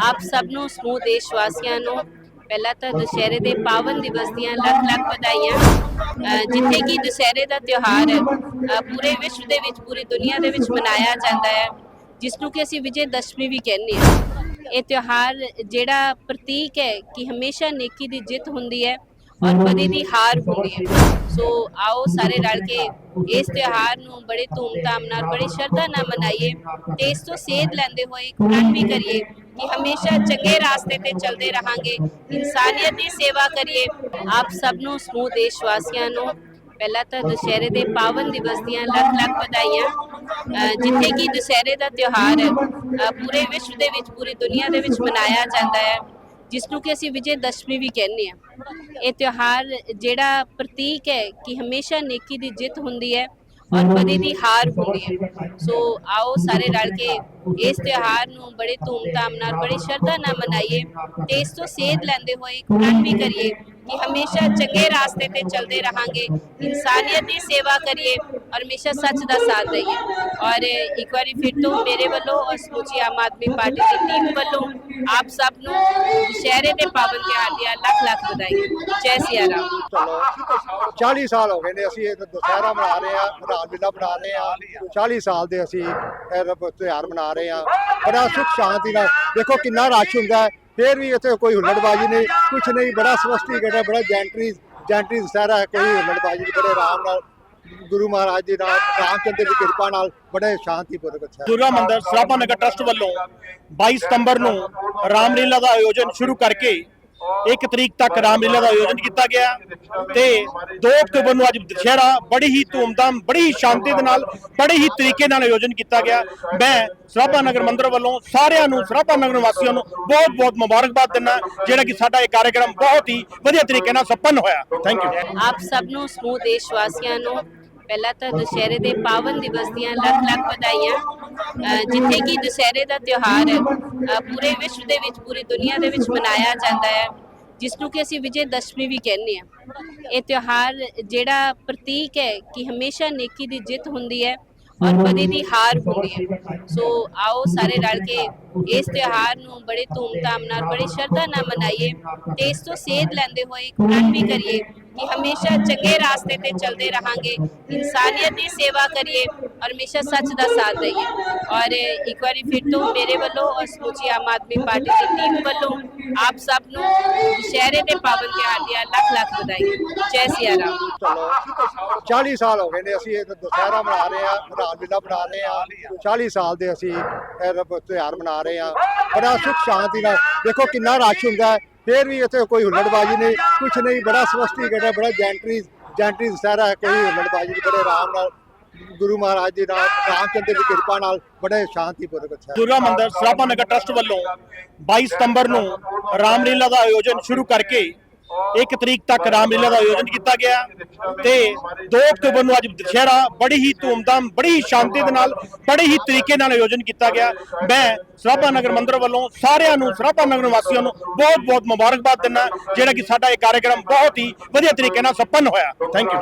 ਆਪ ਸਭ ਨੂੰ ਸਮੂਹ ਦੇਸ਼ ਵਾਸੀਆਂ ਨੂੰ ਪਹਿਲਾਂ ਤਾਂ ਦੁਸਹਿਰੇ ਦੇ ਪਾਵਨ ਦਿਵਸ ਦੀਆਂ ਲੱਖ ਲੱਖ ਵਧਾਈਆਂ। ਜਿੱਥੇ ਕਿ ਦੁਸਹਿਰੇ ਦਾ ਤਿਉਹਾਰ ਪੂਰੇ ਵਿਸ਼ਵ ਦੇ ਵਿੱਚ, ਪੂਰੀ ਦੁਨੀਆ ਦੇ ਵਿੱਚ ਮਨਾਇਆ ਜਾਂਦਾ ਹੈ, ਜਿਸ ਨੂੰ ਕਿ ਅਸੀਂ ਵਿਜੇ ਦਸ਼ਮੀ ਵੀ ਕਹਿੰਦੇ ਹਾਂ। ਇਹ ਤਿਉਹਾਰ ਜਿਹੜਾ ਪ੍ਰਤੀਕ ਹੈ ਕਿ ਹਮੇਸ਼ਾ ਨੇਕੀ ਦੀ ਜਿੱਤ ਹੁੰਦੀ ਹੈ ਔਰ ਬਦੀ ਦੀ ਹਾਰ ਹੁੰਦੀ ਹੈ। ਸੋ ਆਓ ਸਾਰੇ ਰਲ ਕੇ ਇਸ ਤਿਉਹਾਰ ਨੂੰ ਬੜੇ ਧੂਮਧਾਮ ਨਾਲ, ਬੜੇ ਸ਼ਰਧਾ ਨਾਲ ਮਨਾਈਏ ਤੇ ਇਸ ਤੋਂ ਸੇਧ ਲੈਂਦੇ ਹੋਏ ਇੱਕ ਪ੍ਰਣ ਵੀ ਕਰੀਏ। ਕਿ ਹਮੇਸ਼ਾ ਚੰਗੇ ਰਾਸਤੇ ਤੇ ਚੱਲਦੇ ਰਹਾਂਗੇ ਇਨਸਾਨੀਅਤ ਦੀ ਸੇਵਾ ਕਰੀਏ ਆਪ ਸਭ ਨੂੰ ਸਮੂਹ ਦੇਸ਼ ਵਾਸੀਆਂ ਨੂੰ ਪਹਿਲਾਂ ਤਾਂ ਦੁਸਹਿਰੇ ਦੇ ਪਾਵਨ ਦਿਵਸ ਦੀਆਂ ਲੱਖ ਲੱਖ ਵਧਾਈਆਂ ਜਿੱਥੇ ਕਿ ਦੁਸਹਿਰੇ ਦਾ ਤਿਉਹਾਰ ਪੂਰੇ ਵਿਸ਼ਵ ਦੇ ਵਿੱਚ ਪੂਰੀ ਦੁਨੀਆ ਦੇ ਵਿੱਚ ਮਨਾਇਆ ਜਾਂਦਾ ਹੈ ਜਿਸ ਨੂੰ ਕਿ ਅਸੀਂ ਵਿਜੇ ਦਸ਼ਮੀ ਵੀ ਕਹਿੰਦੇ ਹਾਂ ਇਹ ਤਿਉਹਾਰ ਜਿਹੜਾ ਪ੍ਰਤੀਕ ਹੈ ਕਿ ਹਮੇਸ਼ਾ ਨੇਕੀ ਦੀ ਜਿੱਤ ਹੁੰਦੀ ਹੈ ਔਰ ਬਦੀ ਦੀ ਹਾਰ ਹੁੰਦੀ ਹੈ। ਸੋ ਆਓ ਸਾਰੇ ਰਲ ਕੇ ਇਸ ਤਿਉਹਾਰ ਨੂੰ ਬੜੇ ਧੂਮਧਾਮ ਨਾਲ ਬੜੇ ਸ਼ਰਧਾ ਨਾਲ ਮਨਾਈਏ ਤੇ ਇਸ ਤੋਂ ਸੇਧ ਲੈਂਦੇ ਹੋਏ ਇੱਕ ਪ੍ਰਣ ਵੀ ਕਰੀਏ। ਕਿ ਹਮੇਸ਼ਾ ਚੰਗੇ ਰਾਸਤੇ ਤੇ ਚੱਲਦੇ ਰਹਾਂਗੇ ਇਨਸਾਨੀਅਤ ਦੀ ਸੇਵਾ ਕਰੀਏ ਔਰ ਹਮੇਸ਼ਾ ਸੱਚ ਦਾ ਸਾਥ ਦਈਏ ਔਰ ਇੱਕ ਵਾਰੀ ਫਿਰ ਤੋਂ ਮੇਰੇ ਵੱਲੋਂ ਔਰ ਸਮੁੱਚੀ ਆਮ ਆਦਮੀ ਪਾਰਟੀ ਦੀ ਟੀਮ ਵੱਲੋਂ ਆਪ ਸਭ ਨੂੰ ਦੁਸਹਿਰੇ ਦੇ ਪਾਵਨ ਤਿਉਹਾਰ ਦੀਆਂ ਲੱਖ ਲੱਖ ਵਧਾਈਆਂ ਜੈ ਸਿਆ ਰਾਮ ਚਲੋ 40 ਸਾਲ ਹੋ ਗਏ ਨੇ ਅਸੀਂ ਇਹ ਦੁਸਹਿਰਾ ਮਨਾ ਰਹੇ ਆ ਰਾਮਲੀਲਾ ਬਣਾ ਰਹੇ ਆ 40 ਸਾਲ ਦੇ ਅਸੀਂ ਇਹ ਤਿਉਹਾਰ ਮਨਾ ਰਹੇ ਆ ਬੜਾ ਸੁਖ ਸ਼ਾਂਤੀ ਨਾਲ ਦੇਖੋ ਕਿੰਨਾ ਰਸ਼ ਹੁੰਦਾ ਹੈ ਫੇਰ ਵੀ ਇੱਥੇ ਕੋਈ ਹੁੱਲੜਬਾਜੀ ਨਹੀਂ ਕੁਝ ਨਹੀਂ ਬੜਾ ਸਵਸਤੀਕਰਨ ਹੈ ਬੜਾ ਜੈਂਟਰੀ ਜੈਂਟਰੀ ਦੁਸਹਿਰਾ ਹੈ ਕੋਈ ਹੁੱਲੜਬਾਜੀ ਨਹੀਂ ਬੜੇ ਆਰਾਮ ਨਾਲ ਗੁਰੂ ਮਹਾਰਾਜ ਜੀ ਨਾਲ ਰਾਮਚੰਦਰ ਦੀ ਕਿਰਪਾ ਨਾਲ ਬੜੇ ਸ਼ਾਂਤੀਪੂਰਵਕ ਦੁਸਹਿਰਾ ਦੁਰਗਾ ਮੰਦਿਰ ਸਰਾਭਾ ਨਗਰ ਟਰਸਟ ਵੱਲੋਂ 22 ਸਤੰਬਰ ਨੂੰ ਰਾਮਲੀਲਾ ਦਾ ਆਯੋਜਨ ਸ਼ੁਰੂ ਕਰਕੇ 1 ਤਰੀਕ ਤੱਕ ਰਾਮਲੀਲਾ ਦਾ ਆਯੋਜਨ ਕੀਤਾ ਗਿਆ ਤੇ 2 ਅਕਤੂਬਰ ਨੂੰ ਅੱਜ ਦੁਸਹਿਰਾ ਬੜੀ ਹੀ ਧੂਮਧਾਮ, ਬੜੀ ਹੀ ਸ਼ਾਂਤੀ ਦੇ ਨਾਲ, ਬੜੇ ਹੀ ਤਰੀਕੇ ਨਾਲ ਆਯੋਜਨ ਕੀਤਾ ਗਿਆ। ਮੈਂ ਸਰਾਭਾ ਨਗਰ ਮੰਦਰ ਵੱਲੋਂ ਸਾਰਿਆਂ ਨੂੰ, ਸਰਾਭਾ ਨਗਰ ਵਾਸੀਆਂ ਨੂੰ ਬਹੁਤ ਬਹੁਤ ਮੁਬਾਰਕਬਾਦ ਦਿੰਦਾ ਜਿਹੜਾ ਕਿ ਸਾਡਾ ਇਹ ਕਾਰਜਕ੍ਰਮ ਬਹੁਤ ਹੀ ਵਧੀਆ ਤਰੀਕੇ ਨਾਲ ਸੰਪੰਨ ਹੋਇਆ। ਥੈਂਕ ਯੂ ਆਪ ਸਭ ਨੂੰ ਸਮੂਹ ਦੇਸ਼ ਵਾਸੀਆਂ ਨੂੰ ਪਹਿਲਾਂ ਤਾਂ ਦੁਸਹਿਰੇ ਦੇ ਪਾਵਨ ਦਿਵਸ ਦੀਆਂ ਲੱਖ ਲੱਖ ਵਧਾਈਆਂ। ਜਿੱਥੇ ਕਿ ਦੁਸਹਿਰੇ ਦਾ ਤਿਉਹਾਰ ਪੂਰੇ ਵਿਸ਼ਵ ਦੇ ਵਿੱਚ, ਪੂਰੀ ਦੁਨੀਆ ਦੇ ਵਿੱਚ ਮਨਾਇਆ ਜਾਂਦਾ ਹੈ, ਜਿਸ ਨੂੰ ਕਿ ਅਸੀਂ ਵਿਜੇ ਦਸ਼ਮੀ ਵੀ ਕਹਿੰਦੇ ਹਾਂ। ਇਹ ਤਿਉਹਾਰ ਜਿਹੜਾ ਪ੍ਰਤੀਕ ਹੈ ਕਿ ਹਮੇਸ਼ਾ ਨੇਕੀ ਦੀ ਜਿੱਤ ਹੁੰਦੀ ਹੈ। ਔਰ ਬਦੀ ਦੀ ਹਾਰ ਹੁੰਦੀ ਹੈ। ਸੋ ਆਓ ਸਾਰੇ ਰਲ ਕੇ ਇਸ ਤਿਉਹਾਰ ਨੂੰ ਬੜੇ ਧੂਮਧਾਮ ਨਾਲ ਬੜੇ ਸ਼ਰਧਾ ਨਾਲ ਮਨਾਈਏ ਤੇ ਇਸ ਤੋਂ ਸੇਧ ਲੈਂਦੇ ਹੋਏ ਇੱਕ ਪ੍ਰਣ ਵੀ ਕਰੀਏ ਕਿ ਹਮੇਸ਼ਾ ਚੰਗੇ ਰਾਸਤੇ ਤੇ ਚੱਲਦੇ ਰਹਾਂਗੇ ਇਨਸਾਨੀਅਤ ਦੀ ਸੇਵਾ ਕਰੀਏ ਔਰ ਹਮੇਸ਼ਾ ਸੱਚ ਦਾ ਸਾਥ ਦਈਏ ਔਰ ਇੱਕ ਵਾਰੀ ਫਿਰ ਤੋਂ ਮੇਰੇ ਵੱਲੋਂ ਔਰ ਸਮੁੱਚੀ ਆਮ ਆਦਮੀ ਪਾਰਟੀ ਦੀ ਟੀਮ ਵੱਲੋਂ ਆਪ ਸਭ ਨੂੰ ਦੁਸਹਿਰੇ ਦੇ ਪਾਵਨ ਤਿਉਹਾਰ ਦੀਆਂ ਲੱਖ ਲੱਖ ਵਧਾਈਆਂ ਜੈ ਸਿਆ ਰਾਮ ਚਲੋ 40 ਸਾਲ ਹੋ ਗਏ ਨੇ ਅਸੀਂ ਇਹ ਦੁਸਹਿਰਾ ਮਨਾ ਰਹੇ ਆ ਰਾਮਲੀਲਾ ਬਣਾ ਰਹੇ ਆ 40 ਸਾਲ ਦੇ ਅਸੀਂ ਇਹ ਤਿਉਹਾਰ ਮਨਾ ਰਹੇ ਆ ਬੜਾ ਸੁਖ ਸ਼ਾਂਤੀ ਨਾਲ ਦੇਖੋ ਕਿੰਨਾ ਰਸ਼ ਹੁੰਦਾ ਹੈ ਫੇਰ ਵੀ ਇੱਥੇ ਕੋਈ ਹੁੱਲੜਬਾਜੀ ਨਹੀਂ ਕੁਝ ਨਹੀਂ ਬੜਾ ਸਵਸਤੀ ਹੈ ਬੜਾ ਜੈਂਟਰੀ ਜੈਂਟਰੀ ਦੁਸਹਿਰਾ ਹੈ ਕੋਈ ਹੁੱਲੜਬਾਜੀ ਨਹੀਂ ਬੜੇ ਆਰਾਮ ਨਾਲ ਗੁਰੂ ਮਹਾਰਾਜ ਜੀ ਨਾਲ ਰਾਮਚੰਦਰ ਦੀ ਕਿਰਪਾ ਨਾਲ ਬੜੇ ਸ਼ਾਂਤੀਪੂਰਵਕ ਦੁਸਹਿਰਾ ਦੁਰਗਾ ਮੰਦਿਰ ਸਰਾਭਾ ਨਗਰ ਟਰਸਟ ਵੱਲੋਂ 22 ਸਤੰਬਰ ਨੂੰ ਰਾਮਲੀਲਾ ਦਾ ਆਯੋਜਨ ਸ਼ੁਰੂ ਕਰਕੇ 1 ਤਰੀਕ ਤੱਕ ਰਾਮਲੀਲਾ ਦਾ ਆਯੋਜਨ ਕੀਤਾ ਗਿਆ ਤੇ 2 ਅਕਤੂਬਰ ਨੂੰ ਅੱਜ ਦੁਸਹਿਰਾ ਬੜੀ ਹੀ ਧੂਮਧਾਮ, ਬੜੀ ਹੀ ਸ਼ਾਂਤੀ ਦੇ ਨਾਲ, ਬੜੇ ਹੀ ਤਰੀਕੇ ਨਾਲ ਆਯੋਜਨ ਕੀਤਾ ਗਿਆ। ਮੈਂ ਸਰਾਭਾ ਨਗਰ ਮੰਦਰ ਵੱਲੋਂ ਸਾਰਿਆਂ ਨੂੰ, ਸਰਾਭਾ ਨਗਰ ਵਾਸੀਆਂ ਨੂੰ ਬਹੁਤ ਬਹੁਤ ਮੁਬਾਰਕਬਾਦ ਦਿੰਦਾ, ਜਿਹੜਾ ਕਿ ਸਾਡਾ ਇਹ ਕਾਰਜਕ੍ਰਮ ਬਹੁਤ ਹੀ ਵਧੀਆ ਤਰੀਕੇ ਨਾਲ ਸੰਪੰਨ ਹੋਇਆ। Thank you